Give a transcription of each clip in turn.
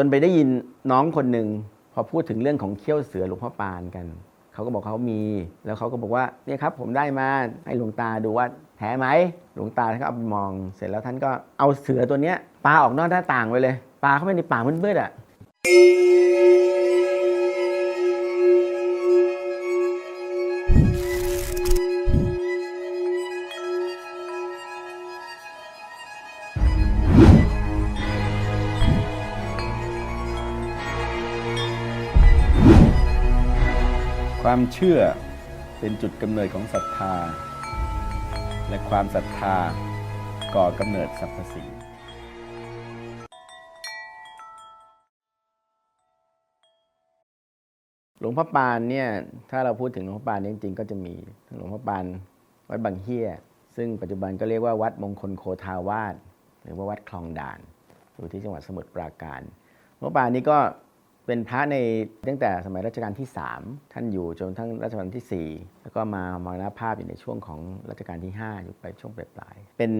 จนไปได้ยินน้องคนหนึ่งพอพูดถึงเรื่องของเขี้ยวเสือหลวงพ่อปานกัน เขาก็บอกเขามี แล้วเขาก็บอกว่าเนี่ยครับผมได้มาให้หลวงตาดูว่าแท้ไหมหลวงตาท่านก็เอาไปมองเสร็จแล้วท่านก็เอาเสือตัวเนี้ยปาออกนอกหน้าต่างไปเลยปาเข้าไปในป่ามืดๆอะ ความเชื่อเป็นจุดกำเนิดของศรัทธา และความศรัทธาก่อกำเนิดสรรพสิ่งหลวงพ่อปานเนี่ยถ้าเราพูดถึงหลวงพ่อปานจริงๆ ก็จะมีหลวงพ่อปานวัดบางเฮียซึ่งปัจจุบันก็เรียกว่าวัดมงคลโคทาวาสหรือว่าวัดคลองด่าน อยู่ที่จังหวัดสมุทรปราการหลวงพ่อปานนี่ก็ เป็นพระในตั้งแต่สมัยรัชกาลที่ 3 ท่านอยู่จนทั้งรัชกาลที่ 4 แล้วก็มามรณภาพอยู่ในช่วงของรัชกาลที่ 5 อยู่ไปช่วงปลายๆเป็น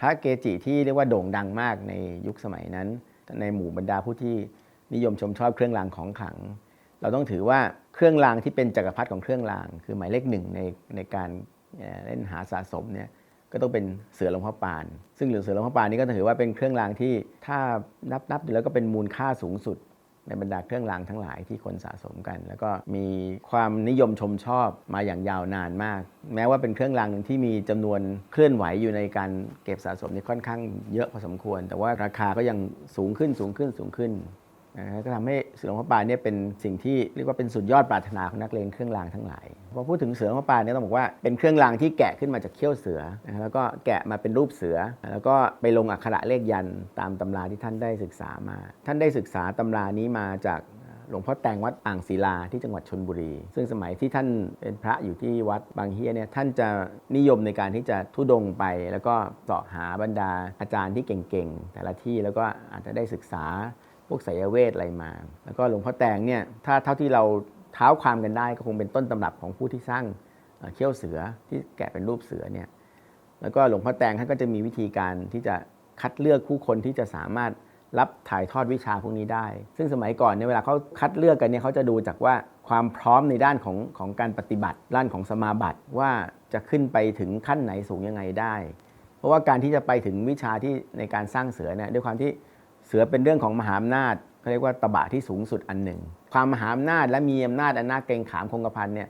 พระเกจิที่เรียกว่าโด่งดังมากในยุคสมัยนั้น ในหมู่บรรดาผู้ที่นิยมชมชอบเครื่องรางของขลัง เราต้องถือว่าเครื่องรางที่เป็นจักรพรรดิของเครื่องราง คือหมายเลขหนึ่งในในการเล่นหาสะสมเนี่ยก็ต้องเป็นเสือหลวงพ่อปาน ซึ่งเหลือเสือหลวงพ่อปานนี่ก็ถือว่าเป็นเครื่องรางที่ถ้านับนับดูแล้วก็เป็นมูลค่าสูงสุด ในบรรดาเครื่องรางทั้งหลายที่คนสะสมกัน แล้วก็มีความนิยมชมชอบมาอย่างยาวนานมาก แม้ว่าเป็นเครื่องรางหนึ่งที่มีจำนวนเคลื่อนไหวอยู่ในการเก็บสะสมนี่ค่อนข้างเยอะพอสมควร แต่ว่าราคาก็ยังสูงขึ้นสูงขึ้นสูงขึ้น นะฮะก็ทำให้เสือหลวงพ่อปานเนี่ยเป็นสิ่งที่เรียกว่าเป็นสุดยอดปรารถนาของนักเลงเครื่องรางทั้งหลายพอพูดถึงเสือหลวงพ่อปานเนี่ยต้องบอกว่าเป็นเครื่องรางที่แกะขึ้นมาจากเขี้ยวเสือนะฮะแล้วก็แกะมาเป็นรูปเสือ แล้วก็ไปลงอักขระเลขยันต์ตามตำราที่ท่านได้ศึกษามา ท่านได้ศึกษาตำรานี้มาจากหลวงพ่อแตงวัดอ่างศิลาที่จังหวัดชนบุรี ซึ่งสมัยที่ท่านเป็นพระอยู่ที่วัดบางเฮียเนี่ยท่านจะนิยมในการที่จะทุดงไป แล้วก็เสาะหาบรรดาอาจารย์ที่เก่งๆ แต่ละที่แล้วก็อาจจะได้ศึกษา พวกไสยเวทอะไรมา แล้วก็หลวงพ่อแตงเนี่ยถ้าเท่าที่เราเท้าความกันได้ก็คงเป็นต้นตำรับของผู้ที่สร้างเอ่อเขี้ยวเสือที่แกะเป็นรูปเสือเนี่ยแล้วก็หลวงพ่อแตงท่านก็จะมีวิธีการที่จะคัดเลือกผู้คนที่จะสามารถรับถ่ายทอดวิชาพวกนี้ได้ ซึ่งสมัยก่อนเนี่ยเวลาเขาคัดเลือกกันเนี่ยเขาจะดูจากว่าความพร้อมในด้านของของการปฏิบัติด้านของสมาบัติว่าจะขึ้นไปถึงขั้นไหนสูงยังไงได้ เพราะว่าการที่จะไปถึงวิชาที่ในการสร้างเสือเนี่ยด้วยความที่ เสือเป็นเรื่องของมหาอำนาจเขาเรียกว่าตบะที่สูงสุดอันหนึ่ง ความมหาอำนาจและมีอำนาจอันน่าเกรงขามคงกระพันเนี่ย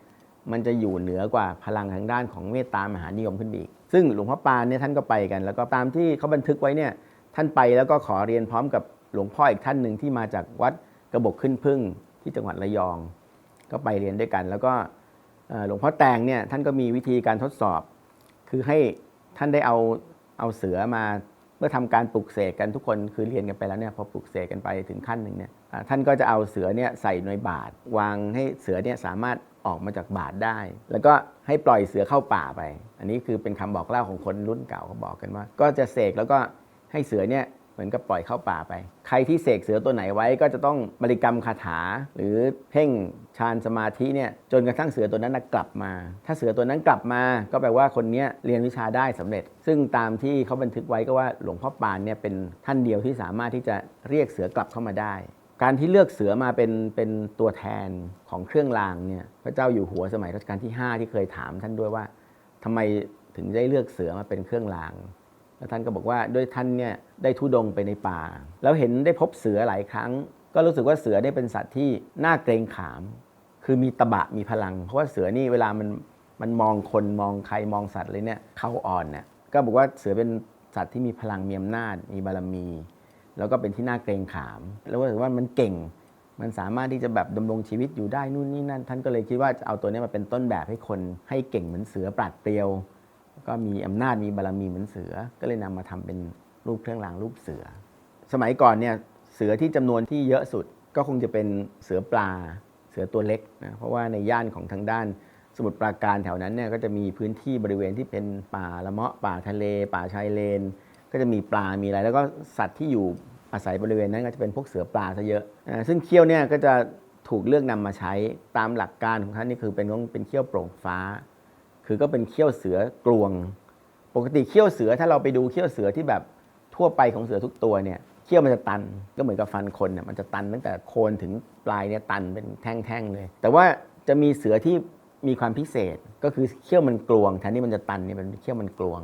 มันจะอยู่เหนือกว่าพลังทางด้านของเมตตามหานิยมขึ้นอีก ซึ่งหลวงพ่อปานเนี่ยท่านก็ไปกัน แล้วก็ตามที่เขาบันทึกไว้เนี่ยท่านไปแล้วก็ขอเรียนพร้อมกับหลวงพ่ออีกท่านหนึ่งที่มาจากวัดกระบกขึ้นพึ่งที่จังหวัดระยอง ก็ไปเรียนด้วยกัน แล้วก็หลวงพ่อแตงเนี่ยท่านก็มีวิธีการทดสอบ คือให้ท่านได้เอาเอาเสือมา เมื่อทำการปลุกเสกกันทุกคนคือเรียนกันไปแล้วเนี่ยพอปลุกเสกกันไปถึงขั้นหนึ่งเนี่ยท่านก็จะเอาเสือเนี่ยใส่ในบาทวางให้เสือเนี่ยสามารถออกมาจากบาทได้ แล้วก็ให้ปล่อยเสือเข้าป่าไป อันนี้คือเป็นคำบอกเล่าของคนรุ่นเก่าเขาบอกกันว่า ก็จะเสกแล้วก็ให้เสือเนี่ย มือนกับปล่อยเข้าป่าไป ใครที่เสกเสือตัวไหนไว้ก็จะต้องบริกรรมคาถา หรือเพ่งฌานสมาธิเนี่ยจนกระทั่งเสือตัวนั้นกลับมา ถ้าเสือตัวนั้นกลับมาก็แปลว่าคนนี้เรียนวิชาได้สำเร็จ ซึ่งตามที่เขาบันทึกไว้ก็ว่าหลวงพ่อปานเนี่ยเป็นท่านเดียวที่สามารถที่จะเรียกเสือกลับเข้ามาได้การที่เลือกเสือมาเป็นเป็นตัวแทนของเครื่องรางเนี่ยพระเจ้าอยู่หัวสมัยรัชกาลที่ 5 ที่เคยถามท่านด้วยว่าทำไมถึงได้เลือกเสือมาเป็นเครื่องราง แล้วท่านก็บอกว่าด้วยท่านเนี่ยได้ทุดงไปในป่า แล้วเห็นได้พบเสือหลายครั้ง ก็รู้สึกว่าเสือได้เป็นสัตว์ที่น่าเกรงขาม คือมีตะบะมีพลัง เพราะว่าเสือนี่เวลามันมันมองคนมองใครมองสัตว์เลยเนี่ยเขาอ่อนเนี่ยก็บอกว่าเสือเป็นสัตว์ที่มีพลังมีอำนาจมีบารมี แล้วก็เป็นที่น่าเกรงขาม แล้วก็ถือว่ามันเก่ง มันสามารถที่จะแบบดำรงชีวิตอยู่ได้นู่นนี่นั่น ท่านก็เลยคิดว่าจะเอาตัวนี้มาเป็นต้นแบบให้คนให้เก่งเหมือนเสือปราดเปรียว ก็มีอำนาจมีบารมีเหมือนเสือ ก็เลยนำมาทำเป็นรูปเครื่องรางรูปเสือ สมัยก่อนเนี่ยเสือที่จำนวนที่เยอะสุดก็คงจะเป็นเสือปลาเสือตัวเล็กนะเพราะว่าในย่านของทางด้านสมุทรปราการแถวนั้นเนี่ยก็จะมีพื้นที่บริเวณที่เป็นป่าละเมาะป่าทะเล ป่าชายเลน ก็จะมีปลา มีอะไร แล้วก็สัตว์ที่อยู่อาศัยบริเวณนั้นก็จะเป็นพวกเสือปลาซะเยอะ ซึ่งเขี้ยวเนี่ยก็จะถูกเลือกนำมาใช้ตามหลักการของท่านนี่คือเป็นต้องเป็นเขี้ยวโปร่งฟ้า คือก็เป็นเขี้ยวเสือกลวง ปกติเขี้ยวเสือถ้าเราไปดูเขี้ยวเสือที่แบบทั่วไปของเสือทุกตัวเนี่ยเขี้ยวมันจะตันก็เหมือนกับฟันคนเนี่ยมันจะตันตั้งแต่โคนถึงปลายเนี่ยตันเป็นแท่งๆเลย แต่ว่าจะมีเสือที่มีความพิเศษก็คือเขี้ยวมันกลวงแทนที่มันจะตันเนี่ยมันเขี้ยวมันกลวง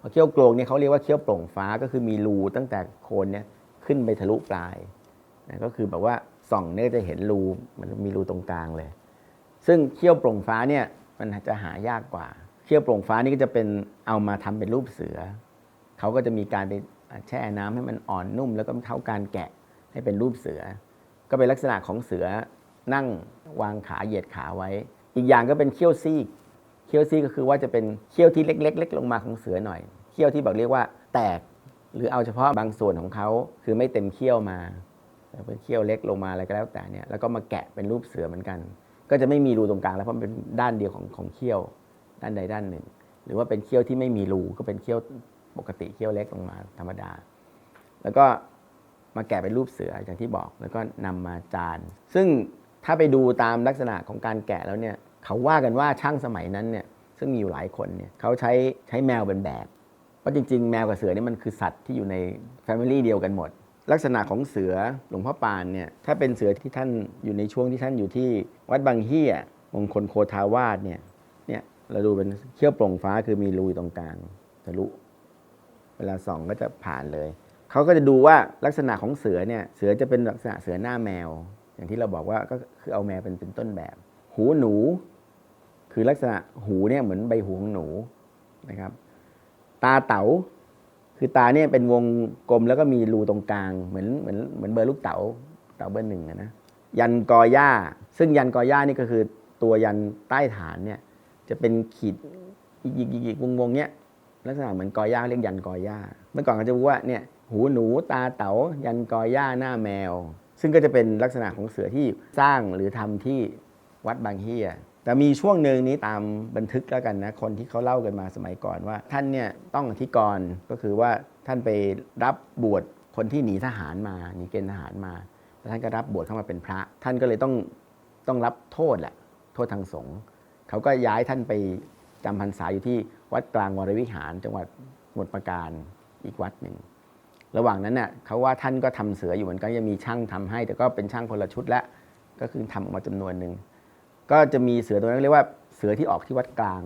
พอเขี้ยวกลวงเนี่ยเขาเรียกว่าเขี้ยวโปร่งฟ้าก็คือมีรูตั้งแต่โคนเนี่ยขึ้นไปทะลุปลายนะก็คือแบบว่าส่องเนี่ยจะเห็นรูมันมีรูตรงกลางเลย ซึ่งเขี้ยวโปร่งฟ้าเนี่ย มันจะหายากกว่า เขี้ยวโปร่งฟ้านี่ก็จะเป็นเอามาทำเป็นรูปเสือ เขาก็จะมีการไปแช่น้ำให้มันอ่อนนุ่ม แล้วก็เท่าการแกะให้เป็นรูปเสือ ก็เป็นลักษณะของเสือนั่งวางขาเหยียดขาไว้ อีกอย่างก็เป็นเขี้ยวซีก เขี้ยวซีกก็คือว่าจะเป็นเขี้ยวที่เล็ก ๆ เล็กลงมาของเสือหน่อย เขี้ยวที่บอกเรียกว่าแตก หรือเอาเฉพาะบางส่วนของเขาคือไม่เต็มเขี้ยวมาเป็นเขี้ยวเล็กลงมาอะไรก็แล้วแต่เนี่ย แล้วก็มาแกะเป็นรูปเสือเหมือนกัน ก็จะไม่มีรูตรงกลางแล้วเพราะมันเป็นด้านเดียวของของเขี้ยวด้านใดด้านหนึ่ง หรือว่าเป็นเขี้ยวที่ไม่มีรูก็เป็นเขี้ยวปกติเขี้ยวเล็กลงมาธรรมดา แล้วก็มาแกะเป็นรูปเสืออย่างที่บอก แล้วก็นำมาจาน ซึ่งถ้าไปดูตามลักษณะของการแกะแล้วเนี่ยเขาว่ากันว่าช่างสมัยนั้นเนี่ยซึ่งมีอยู่หลายคนเนี่ยเขาใช้ใช้แมวเป็นแบบเพราะจริง ๆ แมวกับเสือนี่มันคือสัตว์ที่อยู่ในแฟมิลี่เดียวกันหมด ลักษณะของเสือหลวงพ่อปานเนี่ยถ้าเป็นเสือที่ท่านอยู่ในช่วงที่ท่านอยู่ที่วัดบางเฮียมงคลโคทาวาสเนี่ยเนี่ยเราดูเป็นเขี้ยวโปร่งฟ้าคือมีรูตรงกลางทะลุ เวลาส่องก็จะผ่านเลยเขาก็จะดูว่าลักษณะของเสือเนี่ยเสือจะเป็นลักษณะเสือหน้าแมว อย่างที่เราบอกว่าก็คือเอาแมวเป็นเป็นต้นแบบ หูหนู คือลักษณะหูเนี่ยเหมือนใบหูของหนูนะครับ ตาเต๋า คือตาเนี่ยเป็นวงกลมแล้วก็มีรูตรงกลางเหมือนเหมือนเหมือนเบอร์ลูกเต๋าเต๋าเบอร์หนึ่งนะยันกอหญ้า ซึ่งยันกอหญ้านี่ก็คือตัวยันใต้ฐานเนี่ยจะเป็นขีดยิกยิกยิกวงวงเนี้ยลักษณะเหมือนกอหญ้าเรียกยันกอหญ้า เมื่อก่อนเขาจะพูดว่าเนี่ยหูหนูตาเต๋ายันกอหญ้าหน้าแมว ซึ่งก็จะเป็นลักษณะของเสือที่สร้างหรือทำที่วัดบางเฮีย แต่มีช่วงหนึ่งนี้ตามบันทึกแล้วกันนะ คนที่เขาเล่ากันมาสมัยก่อนว่า ท่านเนี่ยต้องอธิกรณ์ก็คือว่าท่านไปรับบวชคนที่หนีทหารมาหนีเกณฑ์ทหารมาแล้วท่านก็รับบวชเข้ามาเป็นพระ ท่านก็เลยต้องต้องรับโทษแหละโทษทางสงฆ์เขาก็ย้ายท่านไปจำพรรษาอยู่ที่วัดกลางวรวิหาร จังหวัดสมุทรปราการอีกวัดหนึ่งระหว่างนั้นน่ะเขาว่าท่านก็ทำเสืออยู่เหมือนกันยังมีช่างทำให้ แต่ก็เป็นช่างคนละชุดละก็คือทำออกมาจำนวนหนึ่ง ก็จะมีเสือตัวนั้นเรียกว่าเสือที่ออกที่วัดกลาง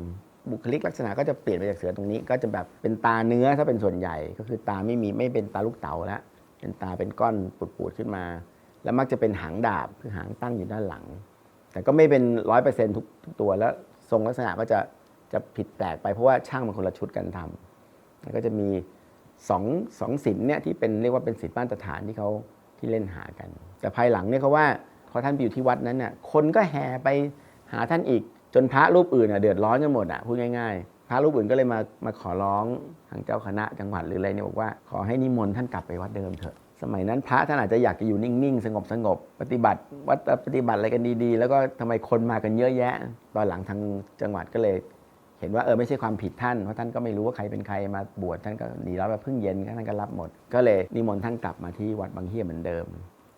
บุคลิกลักษณะก็จะเปลี่ยนไปจากเสือตรงนี้ ก็จะแบบเป็นตาเนื้อถ้าเป็นส่วนใหญ่ ก็คือตาไม่มีไม่เป็นตาลูกเต๋าแล้วเป็นตาเป็นก้อนปูดๆขึ้นมา แล้วมักจะเป็นหางดาบคือหางตั้งอยู่ด้านหลัง แต่ก็ไม่เป็นร้อยเปอร์เซ็นต์ทุกตัวแล้วทรงลักษณะก็จะจะผิดแปลกไปเพราะว่าช่างมันคนละชุดกันทำแล้วก็จะมีสองสองศิลป์เนี่ยที่เป็นเรียกว่าเป็นศิลป์มาตรฐานที่เขาที่เล่นหากัน แต่ภายหลังเนี่ยเขาว่า พอท่านไปอยู่ที่วัดนั้นน่ะคนก็แห่ไปหาท่านอีก จนพระรูปอื่นน่ะเดือดร้อนกันหมดอะพูดง่ายๆ พระรูปอื่นก็เลยมามาขอร้องทางเจ้าคณะจังหวัดหรืออะไรเนี่ยบอกว่าขอให้นิมนต์ท่านกลับไปวัดเดิมเถอะสมัยนั้นพระท่านอาจจะอยากจะอยู่นิ่งๆ สงบสงบปฏิบัติวัดปฏิบัติอะไรกันดีๆ แล้วก็ทำไมคนมากันเยอะแยะ ตอนหลังทางจังหวัดก็เลย เห็นว่าเออไม่ใช่ความผิดท่านเพราะท่านก็ไม่รู้ว่าใครเป็นใครมาบวชท่านก็ดีแล้วแบบเพิ่งเย็นท่านก็รับหมด ก็เลยนิมนต์ท่านกลับมาที่วัดบางเฮียเหมือนเดิม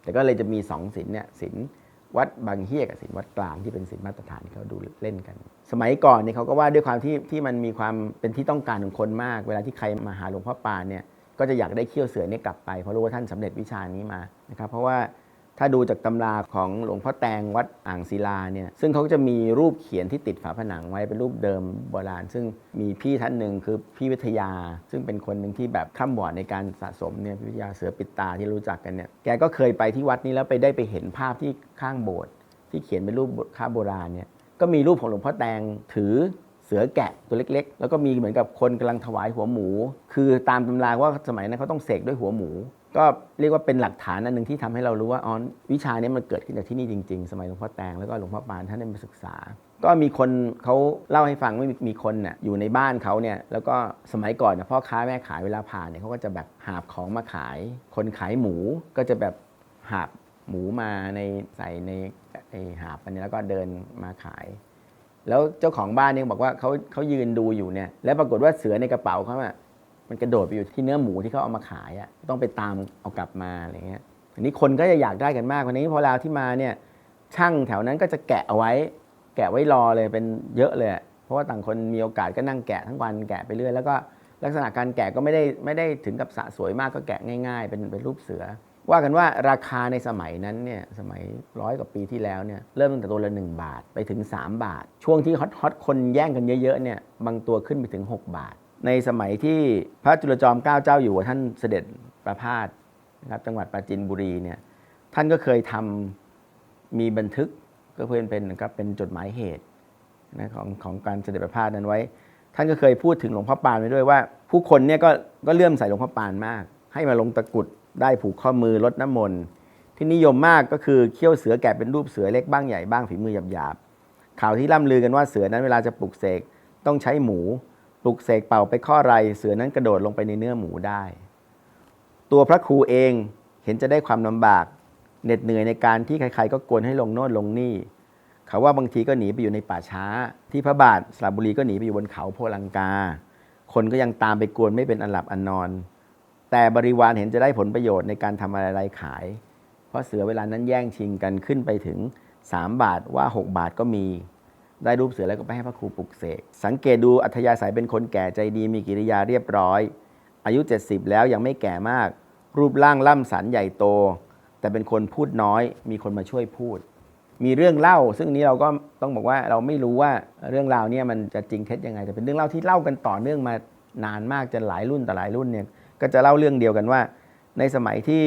แต่ก็เลยจะมีสองศิลเนี่ยศิลวัดบางเฮียกับศิลวัดกลางที่เป็นศิลมาตรฐานที่เขาดูเล่นกัน สมัยก่อนเนี่ยเขาก็ว่าด้วยความที่ที่มันมีความเป็นที่ต้องการของคนมาก เวลาที่ใครมาหาหลวงพ่อปานเนี่ยก็จะอยากได้เขี้ยวเสือเนี่ยกลับไปเพราะรู้ว่าท่านสำเร็จวิชานี้มานะครับเพราะว่า ถ้าดูจากตำราของหลวงพ่อแตงวัดอ่างศิลาเนี่ยซึ่งเขาจะมีรูปเขียนที่ติดฝาผนังไว้เป็นรูปเดิมโบราณ ซึ่งมีพี่ท่านหนึ่งคือพี่วิทยา ซึ่งเป็นคนหนึ่งที่แบบข้ามบอดในการสะสมเนี่ยพี่วิทยาเสือปิดตาที่รู้จักกันเนี่ยแกก็เคยไปที่วัดนี้แล้วไปได้ไปเห็นภาพที่ข้างโบสถ์ที่เขียนเป็นรูปค่าโบราณเนี่ยก็มีรูปของหลวงพ่อแตงถือเสือแกะตัวเล็ก ๆ แล้วก็มีเหมือนกับคนกำลังถวายหัวหมู คือตามตำราว่าสมัยนั้นเขาต้องเสกด้วยหัวหมู ก็เรียกว่าเป็นหลักฐานอันหนึ่งที่ทำให้เรารู้ว่าอ๋อวิชานี้มันเกิดขึ้นจากที่นี่จริง ๆ สมัยหลวงพ่อแตงแล้วก็หลวงพ่อปานท่านได้มาศึกษา ก็มีคนเขาเล่าให้ฟังว่ามีมีคนน่ะอยู่ในบ้านเขาเนี่ยแล้วก็สมัยก่อนน่ะพ่อค้าแม่ขายเวลาผ่านเนี่ยเขาก็จะแบบหาบของมาขาย คนขายหมูก็จะแบบหาบหมูมาในใส่ในไอ้หาบอันนี้แล้วก็เดินมาขาย แล้วเจ้าของบ้านเนี่ยบอกว่าเขาเขายืนดูอยู่เนี่ยแล้วปรากฏว่าเสือในกระเป๋าเขาอะ มันกระโดดไปอยู่ที่เนื้อหมูที่เขาเอามาขายอะต้องไปตามเอากลับมาอะไรเงี้ยอันนี้คนก็จะอยากได้กันมากวันนี้พอเราที่มาเนี่ยช่างแถวนั้นก็จะแกะเอาไว้ แกะไว้รอเลยเป็นเยอะเลยเพราะว่าต่างคนมีโอกาสก็นั่งแกะทั้งวันแกะไปเรื่อยแล้วก็ลักษณะการแกะก็ไม่ได้ไม่ได้ถึงกับสะสวยมากก็แกะง่ายๆ เป็นเป็นรูปเสือ ว่ากันว่าราคาในสมัยนั้นเนี่ยสมัยร้อยกว่าปีที่แล้วเนี่ยเริ่มตั้งแต่ตัวละ 1 บาทไปถึง 3 บาท ช่วงที่ฮอตฮอตคนแย่งกันเยอะๆเนี่ยบางตัวขึ้นไปถึง 6 บาท ในสมัยที่พระจุลจอมเกล้าเจ้าอยู่หัวท่านเสด็จประพาสนะครับจังหวัดปราจีนบุรีเนี่ยท่านก็เคยทำมีบันทึกก็เพื่อนเป็นนะครับเป็นจดหมายเหตุนะของของการเสด็จประพาสนั้นไว้ ท่านก็เคยพูดถึงหลวงพ่อปานไว้ด้วยว่า ผู้คนเนี่ยก็ก็เลื่อมใสหลวงพ่อปานมาก ให้มาลงตะกรุดได้ผูกข้อมือลดน้ำมนต์ที่นิยมมากก็คือเขี้ยวเสือแกะเป็นรูปเสือเล็กบ้างใหญ่บ้างฝีมือหยาบๆข่าวที่ล่ำลือกันว่าเสือนั้นเวลาจะปลุกเสกต้องใช้หมู ปลุกเสกเป่าไปข้อไรเสือนั้นกระโดดลงไปในเนื้อหมูได้ ตัวพระครูเองเห็นจะได้ความลำบากเหน็ดเหนื่อยในการที่ใครๆ ก็กวนให้ลงโน่นลงนี่ เขาว่าบางทีก็หนีไปอยู่ในป่าช้า ที่พระบาทสระบุรีก็หนีไปอยู่บนเขาโพลังกา คนก็ยังตามไปกวนไม่เป็นอันหลับอันนอน แต่บริวารเห็นจะได้ผลประโยชน์ในการทำอะไรขาย เพราะเสือเวลานั้นแย่งชิงกันขึ้นไปถึง 3 บาทว่า 6 บาทก็มี ได้รูปเสือแล้วก็ไปให้พระครูปลุกเสก สังเกตดูอัธยาศัยเป็นคนแก่ใจดีมีกิริยาเรียบร้อย อายุ 70 แล้วยังไม่แก่มาก รูปร่างล่ำสันใหญ่โต แต่เป็นคนพูดน้อย มีคนมาช่วยพูด มีเรื่องเล่า ซึ่งนี้เราก็ต้องบอกว่าเราไม่รู้ว่าเรื่องราวเนี่ยมันจะจริงเท็จยังไงแต่เป็นเรื่องเล่าที่เล่ากันต่อเนื่องมานานมากจนหลายรุ่นต่อหลายรุ่นเนี่ยก็จะเล่าเรื่องเดียวกันว่า ในสมัยที่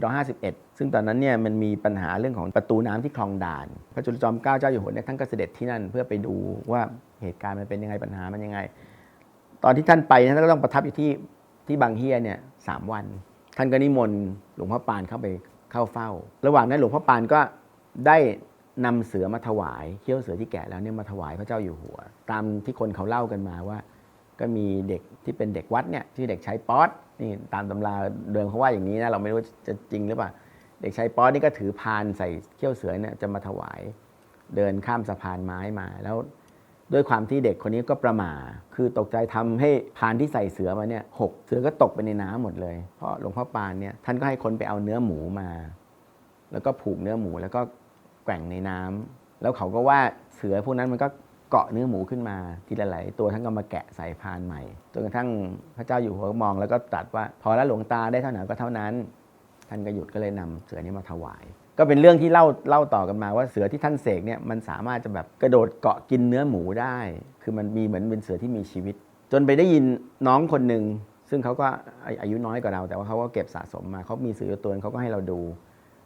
2451 ซึ่งตอนนั้นเนี่ยมันมีปัญหาเรื่องของประตูน้ำที่คลองด่าน พระจุลจอมเกล้าเจ้าอยู่หัวเนี่ยท่านก็เสด็จที่นั่นเพื่อไปดูว่าเหตุการณ์มันเป็นยังไงปัญหามันยังไง ตอนที่ท่านไปท่านก็ต้องประทับอยู่ที่ที่บางเฮียเนี่ยสามวัน ท่านก็นิมนต์หลวงพ่อปานเข้าไปเข้าเฝ้า ระหว่างนั้นหลวงพ่อปานก็ได้นำเสือมาถวายเขี้ยวเสือที่แกะแล้วเนี่ยมาถวายพระเจ้าอยู่หัว ตามที่คนเขาเล่ากันมาว่า ก็มีเด็กที่เป็นเด็กวัดเนี่ยชื่อเด็กชายป๊อตนี่ตามตำราเดิมเขาว่าอย่างนี้นะเราไม่รู้จะจริงหรือเปล่า เด็กชายป๊อตนี่ก็ถือพานใส่เขี้ยวเสือเนี่ยจะมาถวาย เดินข้ามสะพานไม้มา แล้วด้วยความที่เด็กคนนี้ก็ประมาคือตกใจทำให้พานที่ใส่เสือมาเนี่ยหกเสือก็ตกไปในน้ำหมดเลย เพราะหลวงพ่อปานเนี่ยท่านก็ให้คนไปเอาเนื้อหมูมา แล้วก็ผูกเนื้อหมูแล้วก็แกว่งในน้ำแล้วเขาก็ว่าเสือพวกนั้นมันก็ เกาะเนื้อหมูขึ้นมาทีละหลายตัวท่านก็มาแกะใส่พานใหม่จนกระทั่งพระเจ้าอยู่หัวมอง แล้วก็ตรัสว่าพอแล้วหลวงตาได้เท่าไหร่ก็เท่านั้น ท่านก็หยุดก็เลยนำเสือนี้มาถวาย ก็เป็นเรื่องที่เล่าเล่าต่อกันมาว่าเสือที่ท่านเสกเนี่ยมันสามารถจะแบบกระโดดเกาะกินเนื้อหมูได้ คือมันมีเหมือนเป็นเสือที่มีชีวิต จนไปได้ยินน้องคนหนึ่งซึ่งเขาก็อายุน้อยกว่าเรา แต่ว่าเขาก็เก็บสะสมมาเขามีเสือตัวนึงเขาก็ให้เราดู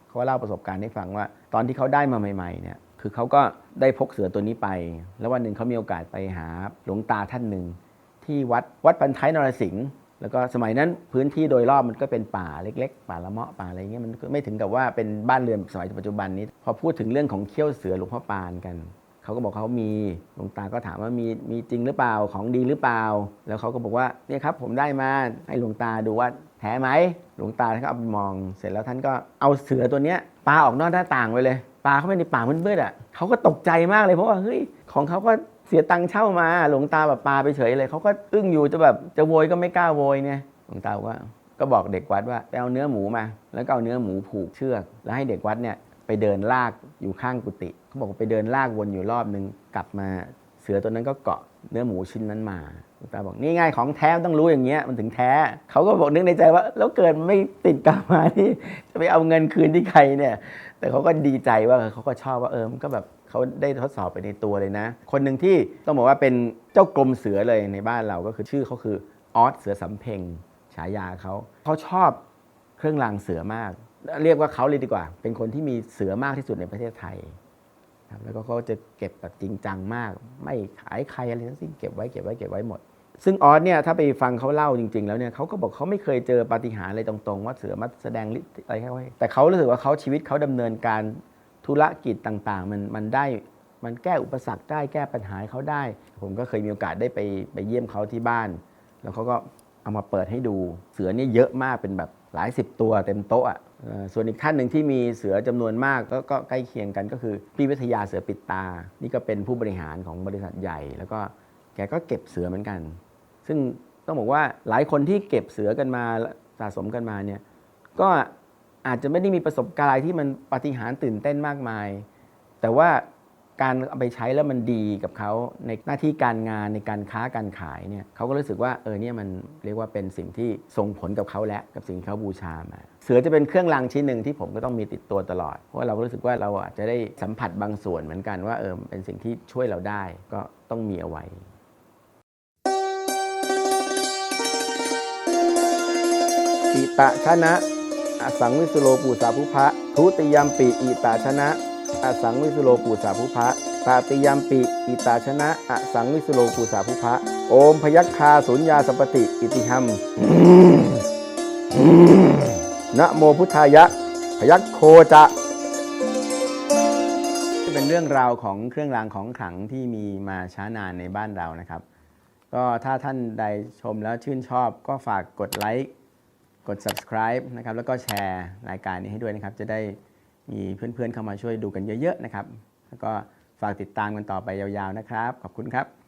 เขาเล่าประสบการณ์ให้ฟังว่า ตอนที่เขาได้มาใหม่ๆเนี่ย คือเขาก็ได้พกเสือตัวนี้ไป แล้ววันหนึ่งเขามีโอกาสไปหาหลวงตาท่านหนึ่งที่วัดวัดปันท้ายนรสิงห์แล้วก็สมัยนั้นพื้นที่โดยรอบมันก็เป็นป่าเล็ก ๆ ป่าละเมาะป่าอะไรเงี้ยมันก็ไม่ถึงกับว่าเป็นบ้านเรือนสมัยปัจจุบันนี้ พอพูดถึงเรื่องของเขี้ยวเสือหลวงพ่อปานกันเขาก็บอกเขามีหลวงตาก็ถามว่ามีมีจริงหรือเปล่าของดีหรือเปล่า แล้วเขาก็บอกว่าเนี่ยครับผมได้มาให้หลวงตาดูว่าแท้ไหมหลวงตาท่านก็เอาไปมอง เสร็จแล้วท่านก็เอาเสือตัวเนี้ยปาออกนอกหน้าต่างไปเลย ปาเข้าไปในป่ามืดๆอะเขาก็ตกใจมากเลยเพราะว่าเฮ้ยของเขาก็เสียตังค์เช่ามา หลวงตาแบบปาไปเฉยเลยเขาก็อึ้งอยู่จะแบบจะโวยก็ไม่กล้าโวยเนี่ยหลวงตากว่าก็บอกเด็กวัดว่าไปเอาเนื้อหมูมา แล้วก็เอาเนื้อหมูผูกเชือก แล้วให้เด็กวัดเนี่ยไปเดินลากอยู่ข้างกุฏิเขาบอกไปเดินลากวนอยู่รอบนึงกลับมาเสือตัวนั้นก็เกาะ เนื้อหมูชิ้นนั้นมาหลวงตาบอกนี่ไงของแท้ต้องรู้อย่างเงี้ยมันถึงแท้เขาก็บอกนึกในใจว่า แล้วเกิดไม่ติดกลับมานี่จะไปเอาเงินคืนที่ใครเนี่ย แต่เขาก็ดีใจว่าเขาก็ชอบว่าเออมันก็แบบเขาได้ทดสอบไปในตัวเลยนะ คนหนึ่งที่ต้องบอกว่าเป็นเจ้ากรมเสือเลยในบ้านเราก็คือชื่อเขาคือออสเสือสำเพ็งฉายาเขาเขาชอบเครื่องรางเสือมาก เรียกว่าเขาเลยดีกว่า เป็นคนที่มีเสือมากที่สุดในประเทศไทย ครับแล้วก็เขาจะเก็บแบบจริงจังมาก ไม่ขายใครอะไรทั้งสิ้นเก็บไว้เก็บไว้เก็บไว้หมด ซึ่งออสเนี่ยถ้าไปฟังเขาเล่าจริง ๆ แล้วเนี่ยเขาก็บอกเขาไม่เคยเจอปาฏิหาริย์อะไรตรงๆ ว่าเสือมาแสดงฤทธิ์อะไรแค่ไว้แต่เขารู้สึกว่าเขาชีวิตเขาดำเนินการธุรกิจต่างๆ มันมันได้มันแก้อุปสรรคได้แก้ปัญหาเขาได้ ผมก็เคยมีโอกาสได้ไปไปเยี่ยมเขาที่บ้าน แล้วเขาก็เอามาเปิดให้ดูเสือเนี่ยเยอะมากเป็นแบบหลายสิบตัวเต็มโต๊ะอะ ส่วนอีกท่านหนึ่งที่มีเสือจำนวนมากก็ก็ใกล้เคียงกันก็คือพี่วิทยาเสือปิดตา นี่ก็เป็นผู้บริหารของบริษัทใหญ่ แล้วก็แกก็เก็บเสือเหมือนกัน ซึ่งต้องบอกว่าหลายคนที่เก็บเสือกันมาสะสมกันมาเนี่ยก็อาจจะไม่ได้มีประสบการณ์ที่มันปฏิหารตื่นเต้นมากมาย แต่ว่า การเอาไปใช้แล้วมันดีกับเขาในหน้าที่การงานในการค้าการขายเนี่ยเขาก็รู้สึกว่าเออเนี่ยมันเรียกว่าเป็นสิ่งที่ส่งผลกับเขาและกับสิ่งที่เขาบูชามา เสือจะเป็นเครื่องรางชิ้นหนึ่งที่ผมก็ต้องมีติดตัวตลอด เพราะเราก็รู้สึกว่าเราอาจจะได้สัมผัสบางส่วนเหมือนกันว่าเออเป็นสิ่งที่ช่วยเราได้ก็ต้องมีเอาไว้อิตะชนะอสังวิสุโลปูสาภุพะทุติยมปิอิตาชนะ อสังวิสุโลปูสาภุพะตาติยมปิ อิตาชนะ อสังวิสุโลปูสาภุพะโอมพยัคฆาสุญญาสปติ อิติหัมนะโมพุทธายะ พยัคโคจะที่เป็นเรื่องราวของเครื่องรางของขลังที่มีมาช้านานในบ้านเรานะครับ ก็ถ้าท่านใดชมแล้วชื่นชอบก็ฝากกดไลค์กด subscribe นะครับ แล้วก็แชร์รายการนี้ให้ด้วยนะครับ จะได้ มีเพื่อนๆเข้ามาช่วยดูกันเยอะๆนะครับ แล้วก็ฝากติดตามกันต่อไปยาวๆนะครับ ขอบคุณครับ